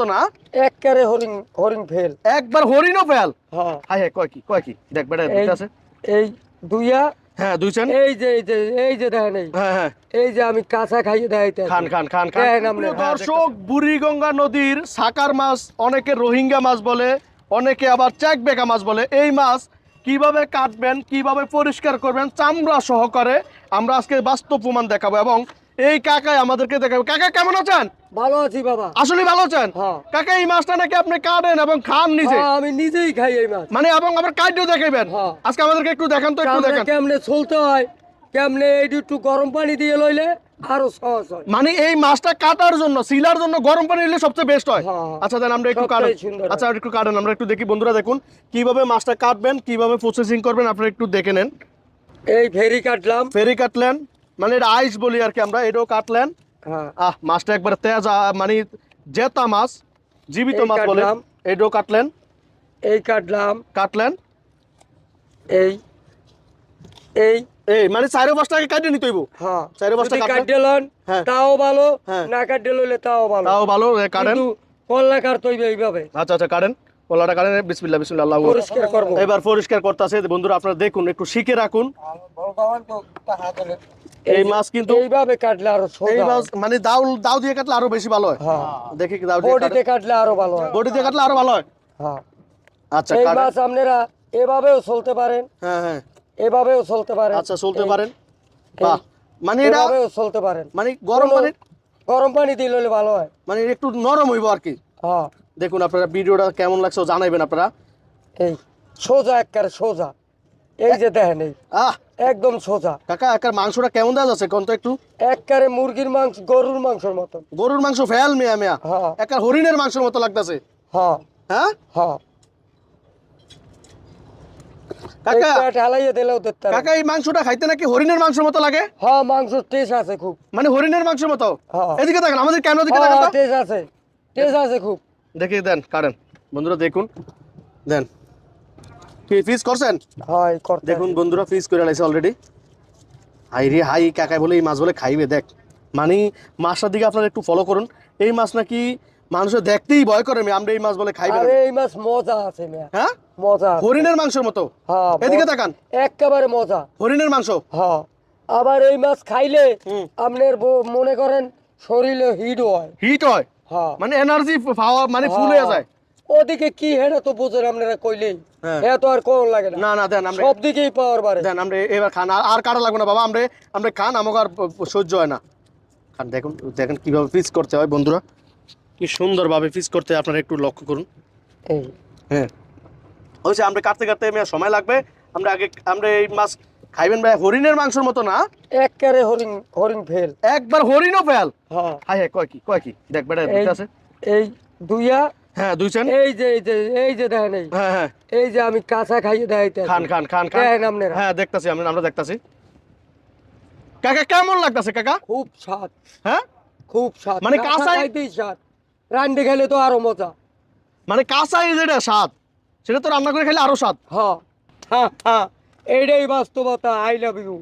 মতো না? একবারে হরিণ হরিণ ফেল। একবার হরিণও ফেল? হ্যাঁ। কয় কি কয় কি? দেখ বেটা আছে। এই দুইয়া হ্যাঁ দুই চান। এই যে এই যে এই যে দেখেন এই। হ্যাঁ হ্যাঁ। এই যে আমি কাঁচা খাইয়ে দেখাইতে খান খান খান খান। হ্যাঁ, দর্শক বুড়িগঙ্গা নদীর সাকার মাছ অনেকে রোহিঙ্গা মাছ বলে অনেকে আবার চেকবেকা মাছ বলে। এই মাছ কীভাবে কাটবেন কীভাবে পরিষ্কার করবেন চামড়া সহকারে আমরা আজকে বাস্তব প্রমাণ দেখাবো এবং এই কাকাই আমাদেরকে দেখাবো। কাকা কেমন আছেন? ভালো আছি বাবা। আসলে ভালো আছেন? হ্যাঁ। কাকা এই মাছটা নাকি আপনি কাটেন এবং খান নিজে? হ্যাঁ, আমি নিজেই খাই এই মাছ। মানে এবং আবার কাটও দেখাবেন হ্যাঁ। আজকে আমাদেরকে একটু দেখান তো একটু দেখান। কেমনে চলতে হয় কেমনে এইটু একটু গরম পানি দিয়ে লইলে আরও সহজ হয়। মানে এই মাছটা কাটার জন্য সিলার জন্য গরম পানি নিলে সবচেয়ে বেস্ট হয়। আচ্ছা দেন আমরা একটু কাটেন। আচ্ছা একটু কাটেন আমরা একটু দেখি। বন্ধুরা দেখুন কীভাবে মাছটা কাটবেন কীভাবে প্রসেসিং করবেন আপনারা একটু দেখে নেন। এই ফেরি কাটলাম। ফেরি কাটলেন। মানে এটা আইস বলি আর কি আমরা এটাও কাটলেন হ্যাঁ আহ মাছটা একবার তেজ মানে জেতা মাছ জীবিত মাছ বলে। এটাও কাটলেন এই কাটলাম কাটলেন এই এই এই মানে চারি পাঁচটাকে কাটে নিতে হইব হ্যাঁ চারি পাঁচটা যদি লন হ্যাঁ। তাও ভালো হ্যাঁ। না কাটতে লইলে তাও ভালো তাও ভালো এ, কাটেন কিন্তু কল্লা কাটতে হইবে এইভাবে আচ্ছা আচ্ছা কাটেন ওলাটা কাটেন বিসমিল্লাহ বিসমিল্লাহ আল্লাহু পরিষ্কার করব এবার পরিষ্কার করতেছে বন্ধুরা আপনারা দেখুন একটু শিখে রাখুন এই মাছ কিন্তু এইভাবে কাটলে আরও এই মাছ মানে দাও দাও দিয়ে কাটলে আরও বেশি ভালো হয়। হ্যাঁ। দেখি দাও দিয়ে বডিতে কাটলে আরও ভালো হয়। বডি দিয়ে কাটলে আরও ভালো হয়। হ্যাঁ। আচ্ছা এই মাছ আপনারা এভাবেও চলতে পারেন। হ্যাঁ হ্যাঁ। এভাবেও চলতে পারেন। আচ্ছা চলতে পারেন। বাহ। মানে এটা এভাবেও চলতে পারেন। মানে গরম পানি গরম পানি দিয়ে লইলে ভালো হয়। মানে একটু নরম হইব আর কি। হ্যাঁ। দেখুন আপনারা ভিডিওটা কেমন লাগছে জানাইবেন আপনারা। এই সোজা একবারে সোজা। এই যে দেখেন এই। আহ। একদম সোজা। কাকা একার মাংসটা কেমন দেওয়া যাচ্ছে কোন তো একটু? একবারে মুরগির মাংস গরুর মাংসের মতন। গরুর মাংস ফেল মিয়া মিয়া। হ্যাঁ। একার হরিণের মাংসের মতো লাগতেছে। হ্যাঁ। হ্যাঁ? হ্যাঁ। কাকা ঢালাইয়ে দিলেও দেখতে কাকা এই মাংসটা খাইতে নাকি হরিণের মাংসের মতো লাগে? হ্যাঁ মাংস টেস্ট আছে খুব। মানে হরিণের মাংসের মতো? হ্যাঁ। এদিকে দেখেন আমাদের কেন দিকে দেখেন টেস্ট আছে। টেস্ট আছে খুব। দেখি দেন কারেন বন্ধুরা দেখুন। দেন। কি ফিস করছেন? হয় করতে দেখুন বন্ধুরা ফিস করে লাইছে অলরেডি হাই রে হাই কাকাই বলে এই মাছ বলে খাইবে দেখ। মানে মাছটার দিকে আপনারা একটু ফলো করুন। এই মাছ নাকি দেখতেই ভয় করে আমরা এই মাছ বলে খাইবে আরে এই মাছ মজা আছে হ্যাঁ? মজা হরিণের মাংসের মতো। হ্যাঁ এদিকে তাকান। একেবারে মজা। হরিণের মাংস। হ্যাঁ আবার এই মাছ খাইলে আপনার মনে করেন শরীরে হিট হয়। হিট হয়? হ্যাঁ। মানে এনার্জি পাওয়া মানে ফুল হয়ে। যায়। ওদিকে কি হেটা তো বুঝেন আপনারা কইলেই। হ্যাঁ। হ্যাঁ তো আর কোন লাগে না। না দেন আমরা সব দিকেই পাওয়ার বাড়ে। দেন আমরা এবার খান। আর- কাটা লাগবে না বাবা আমরা আমরা খান আমাকে আর সহ্য হয় না। খান দেখুন দেখেন কীভাবে পিস করতে হয় বন্ধুরা। কি সুন্দরভাবে পিস করতে আপনারা একটু লক্ষ্য করুন। হ্যাঁ। হয়েছে আমরা কাটতে কাটতে মেয়ে সময় লাগবে। আমরা আগে আমরা এই মাছ খাইবেন ভাই হরিণের মাংসের মতো না? একবারে হরিণ হরিণ ফেল। একবার হরিণও ফেল? হ্যাঁ। হাই কয় কি কয় কি? দেখ বেটা আছে। এই দুইয়া হ্যাঁ দুই চান? এই যে এই যে এই যে দেখেন এই। হ্যাঁ হ্যাঁ। এই যে আমি কাঁচা খাইয়ে দেখাইতে খান খান খান খান। দেখেন আপনারা। হ্যাঁ দেখতাছি আমরা আমরা দেখতাছি। কাকা কেমন লাগতাছে কাকা? খুব স্বাদ। হ্যাঁ? খুব স্বাদ। মানে কাঁচা খাইতেই স্বাদ। রান্ডে খেলে তো আরও মজা। মানে কাঁচাই যেটা স্বাদ সেটা তো রান্না করে খেলে আরও স্বাদ। হ্যাঁ। হ্যাঁ হ্যাঁ। এইটাই বাস্তবতা। I love you.